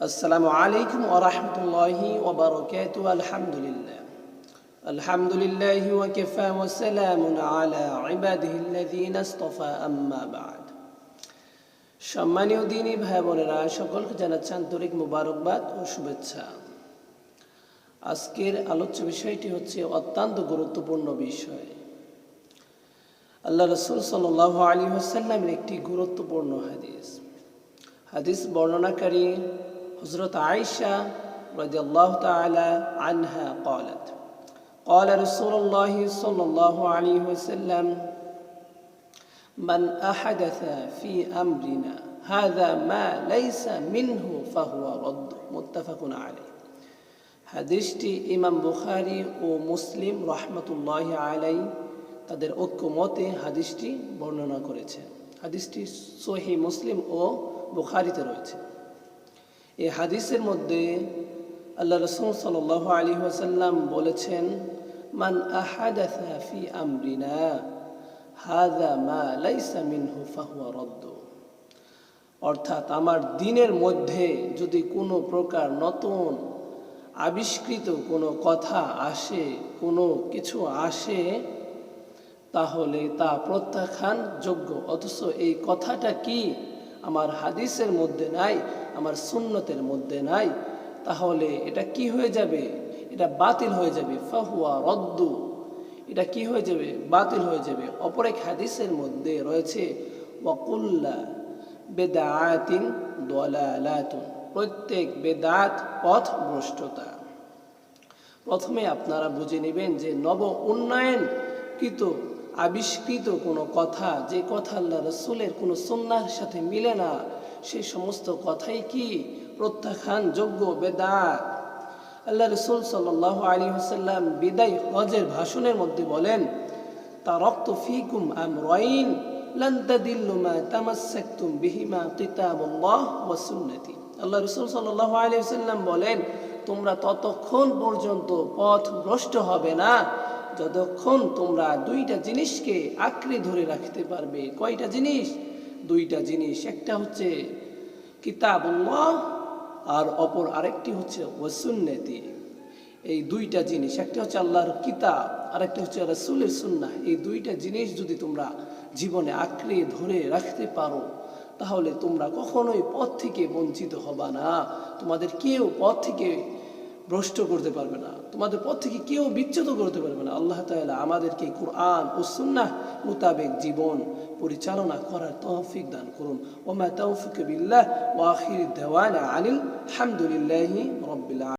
السلام عليكم ورحمة الله وبركاته الحمد لله الحمد لله وكفى وسلام على عباده الذين اصطفى أما بعد সম্মানীয় দিনী ভাই বোনেরা সকলকে জানাচ্ছি আন্তরিক মুবারকবাদ ও শুভেচ্ছা আজকের আলোচ্য বিষয়টি হচ্ছে অত্যন্ত গুরুত্বপূর্ণ বিষয় আল্লাহ রসুল সাল আলী হাসাল্লামের একটি গুরুত্বপূর্ণ হাদিস হাদিস বর্ণনাকারী হজরত আয়েশা رضي الله تعالى عنها قالت قال رسول الله صلى الله عليه وسلم من أحدث في أمرنا هذا ما ليس منه فهو رد متفق عليه হাদিসটি ইমাম বুখারি ও মুসলিম রহমতুল্লাহ আলাই তাদের ঐক্যমতে হাদিসটি বর্ণনা করেছে হাদিসটি সহি মুসলিম ও বুখারিতে রয়েছে এই হাদিসের মধ্যে আল্লাহ রসুল সাল আলী ওসাল্লাম বলেছেন, মান আহাদাথা ফি আমরিনা হাদা মা লাইসা মিনহু ফাহুয়া রদ্দ। অর্থাৎ আমার দিনের মধ্যে যদি কোনো প্রকার নতুন আবিষ্কৃত কোনো কথা আসে, কোনো কিছু আসে, তাহলে তা প্রত্যাখ্যান যোগ্য অথচ এই কথাটা কি? আমার হাদিসের মধ্যে নাই, আমার সুন্নতের মধ্যে নাই, তাহলে এটা কি হয়ে যাবে? এটা বাতিল হয়ে যাবে। ফাহুয়া রদ্দু। এটা কি হয়ে যাবে? বাতিল হয়ে যাবে। অপর এক হাদিসের মধ্যে রয়েছে, ওয়াকুল্লা বেদায়াতিন দলালাতুন। প্রত্যেক বেদাত পথ ভ্রষ্টতা প্রথমে আপনারা বুঝে নেবেন যে নব উন্নয়ন উন্নয়নকৃত আবিষ্কৃত কোনো কথা, যে কথা আল্লাহ রসুলের কোনো সন্ন্যার সাথে মিলে না সেই সমস্ত কথাই কি প্রত্যাখ্যানযোগ্য বেদা আল্লাহ রসুল সাল আলী হুসাল্লাম বিদায় হজের ভাষণের মধ্যে বলেন তা রক্ত ফিকুম আম রইন বিহিমা আল্লাহ রসুল সাল্লাহ আলী হুসাল্লাম বলেন, তোমরা ততক্ষণ পর্যন্ত পথ ভ্রষ্ট হবে না যতক্ষণ তোমরা দুইটা জিনিসকে আঁকড়ে ধরে রাখতে পারবে, কয়টা জিনিস? দুইটা জিনিস, একটা হচ্ছে কিতাবুল্লাহ আর অপর আরেকটি হচ্ছে ওয়াসুন্নতি। এই দুইটা জিনিস, একটা হচ্ছে আল্লাহর কিতাব আর একটা হচ্ছে রাসুলের সুন্নাহ। এই দুইটা জিনিস যদি তোমরা জীবনে আঁকড়ে ধরে রাখতে পারো, তাহলে তোমরা কখনোই পথ থেকে বঞ্চিত হবা না। তোমাদের কেউ পথ থেকে ভ্রষ্ট করতে পারবে না। তোমাদের পথ থেকে কেউ বিচ্ছেদ করতে পারবে না। আল্লাহ তাআলা আমাদেরকে কোরআন ও সুন্নাহ মোতাবেক জীবন পরিচালনা করার তহফিক দান করুন। ওমা তৌফিক বিল্লাহ ওয়াহির দেওয়ান আনিল হামদুলিল্লাহি রব্বিল